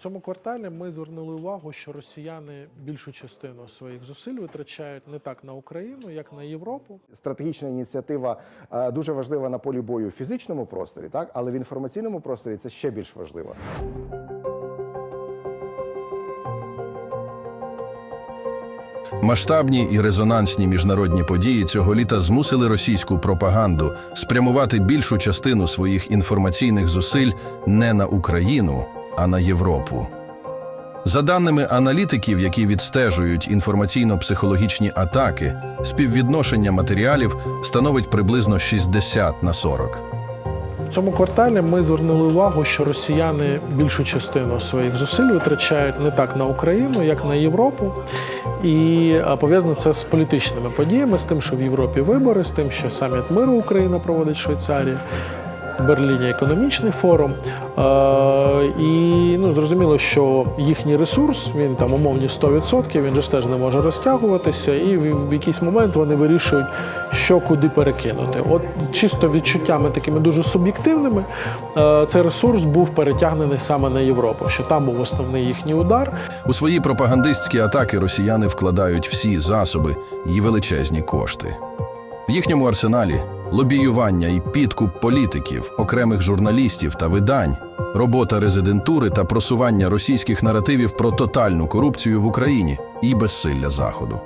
В цьому кварталі ми звернули увагу, що росіяни більшу частину своїх зусиль витрачають не так на Україну, як на Європу. Стратегічна ініціатива е, дуже важлива на полі бою в фізичному просторі, так але в інформаційному просторі це ще більш важливо. Масштабні і резонансні міжнародні події цього літа змусили російську пропаганду спрямувати більшу частину своїх інформаційних зусиль не на Україну, а на Європу. За даними аналітиків, які відстежують інформаційно-психологічні атаки, співвідношення матеріалів становить приблизно 60 на 40. В цьому кварталі ми звернули увагу, що росіяни більшу частину своїх зусиль витрачають не так на Україну, як на Європу. І е, пов'язано це з політичними подіями, з тим, що в Європі вибори, з тим, що саміт миру Україна проводить в Швейцарії. Берліні економічний форум. Е, і ну, зрозуміло, що їхній ресурс, він там умовні 100%, він же теж не може розтягуватися, і в якийсь момент вони вирішують, що куди перекинути. От чисто відчуттями такими дуже суб'єктивними, е, цей ресурс був перетягнений саме на Європу, що там був основний їхній удар. У свої пропагандистські атаки росіяни вкладають всі засоби і величезні кошти. В їхньому арсеналі лобіювання і підкуп політиків, окремих журналістів та видань, робота резидентури та просування російських наративів про тотальну корупцію в Україні і безсилля Заходу.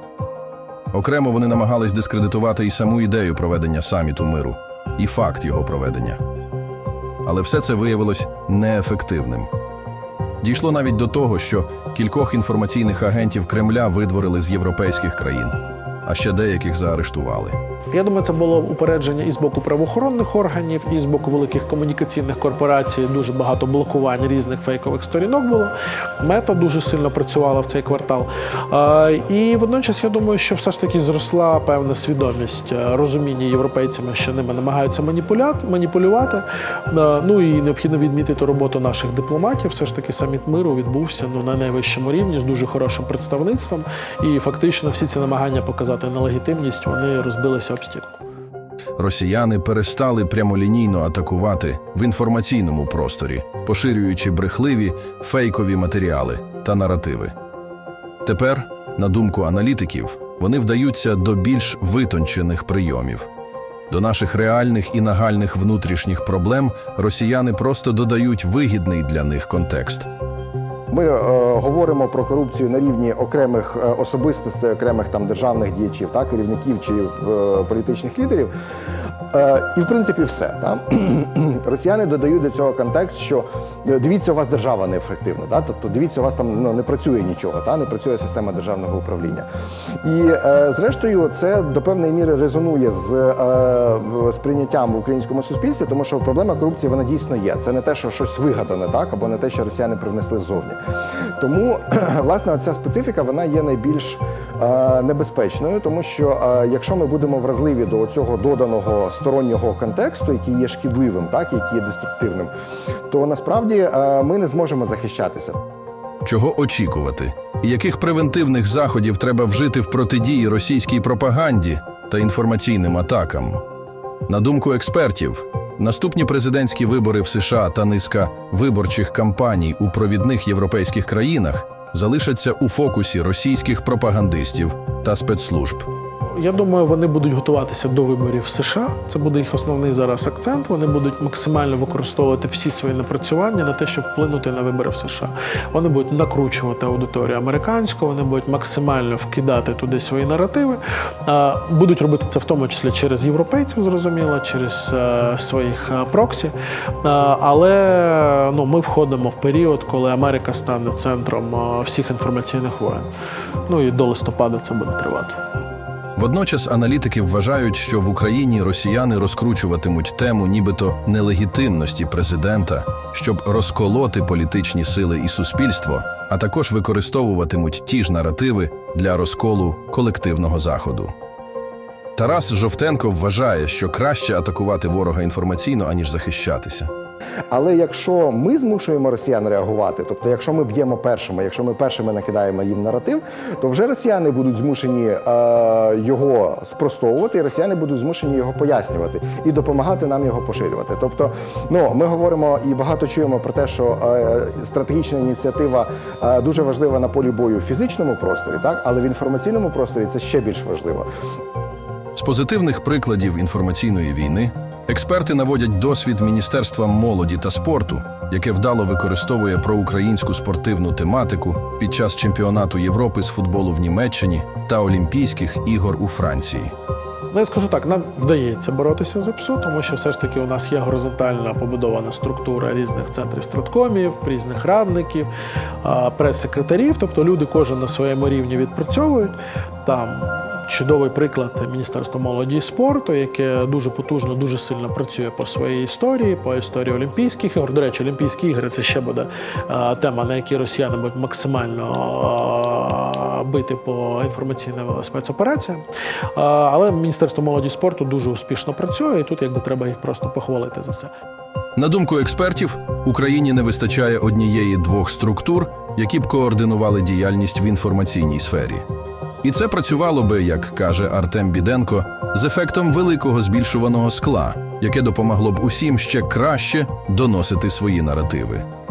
Окремо вони намагались дискредитувати і саму ідею проведення саміту миру, і факт його проведення. Але все це виявилось неефективним. Дійшло навіть до того, що кількох інформаційних агентів Кремля видворили з європейських країн, а ще деяких заарештували. Я думаю, це було упередження і з боку правоохоронних органів, і з боку великих комунікаційних корпорацій. Дуже багато блокувань різних фейкових сторінок було. Мета дуже сильно працювала в цей квартал. І водночас я думаю, що все ж таки зросла певна свідомість е, розуміння європейцями, що ними намагаються маніпулювати. Е, Ну і необхідно відмітити роботу наших дипломатів. Все ж таки саміт миру відбувся ну на найвищому рівні з дуже хорошим представництвом. І фактично всі ці намагання показати нелегітимність вони розбилися об. Росіяни перестали прямолінійно атакувати в інформаційному просторі, поширюючи брехливі фейкові матеріали та наративи. Тепер, на думку аналітиків, вони вдаються до більш витончених прийомів. До наших реальних і нагальних внутрішніх проблем росіяни просто додають вигідний для них контекст. Ми е, говоримо про корупцію на рівні окремих е, особистостей, окремих там державних діячів, так, керівників чи е, політичних лідерів. Е, і в принципі все. Та? Росіяни додають до цього контекст, що е, дивіться, у вас держава неефективна, та? тобто дивіться, у вас там ну, не працює нічого, та? не працює система державного управління. І е, зрештою, це до певної міри резонує з е, сприйняттям в українському суспільстві, тому що проблема корупції вона дійсно є. Це не те, що щось вигадане, так або не те, що росіяни привнесли ззовні. Тому власне ця специфіка вона є найбільш е, небезпечною, тому що е, якщо ми будемо вразливі до цього доданого стороннього контексту, який є шкідливим, так який є деструктивним, то насправді е, ми не зможемо захищатися. Чого очікувати? Яких превентивних заходів треба вжити в протидії російській пропаганді та інформаційним атакам? На думку експертів, наступні президентські вибори в США та низка виборчих кампаній у провідних європейських країнах залишаться у фокусі російських пропагандистів та спецслужб. Я думаю, вони будуть готуватися до виборів в США. Це буде їх основний зараз акцент. Вони будуть максимально використовувати всі свої напрацювання на те, щоб вплинути на вибори в США. Вони будуть накручувати аудиторію американську, вони будуть максимально вкидати туди свої наративи. Будуть робити це в тому числі через європейців, зрозуміло, через е, своїх е, проксі. Але ну, ми входимо в період, коли Америка стане центром е, всіх інформаційних воєн. Ну і до листопада це буде тривати. Водночас аналітики вважають, що в Україні росіяни розкручуватимуть тему нібито нелегітимності президента, щоб розколоти політичні сили і суспільство, а також використовуватимуть ті ж наративи для розколу колективного заходу. Тарас Жовтенко вважає, що краще атакувати ворога інформаційно, аніж захищатися. Але якщо ми змушуємо росіян реагувати, тобто, якщо ми б'ємо першими, якщо ми першими накидаємо їм наратив, то вже росіяни будуть змушені е, його спростовувати, і росіяни будуть змушені його пояснювати і допомагати нам його поширювати. Тобто, ну ми говоримо і багато чуємо про те, що е, стратегічна ініціатива е, дуже важлива на полі бою в фізичному просторі, так але в інформаційному просторі це ще більш важливо. З позитивних прикладів інформаційної війни експерти наводять досвід Міністерства молоді та спорту, яке вдало використовує проукраїнську спортивну тематику під час чемпіонату Європи з футболу в Німеччині та Олімпійських ігор у Франції. Ну, я скажу так, нам вдається боротися з ПСУ, тому що все ж таки у нас є горизонтальна побудована структура різних центрів страткомів, різних радників, прес-секретарів. Тобто люди кожен на своєму рівні відпрацьовують. Там чудовий приклад Міністерства молоді і спорту, яке дуже потужно, дуже сильно працює по своїй історії, по історії Олімпійських ігор. До речі, Олімпійські ігри це ще буде тема, на якій росіяни будуть максимально бити по інформаційним спецопераціям. Але Міністерство молоді і спорту дуже успішно працює, і тут якби треба їх просто похвалити за це. На думку експертів, Україні не вистачає однієї двох структур, які б координували діяльність в інформаційній сфері. І це працювало би, як каже Артем Біденко, з ефектом великого збільшуваного скла, яке допомогло б усім ще краще доносити свої наративи.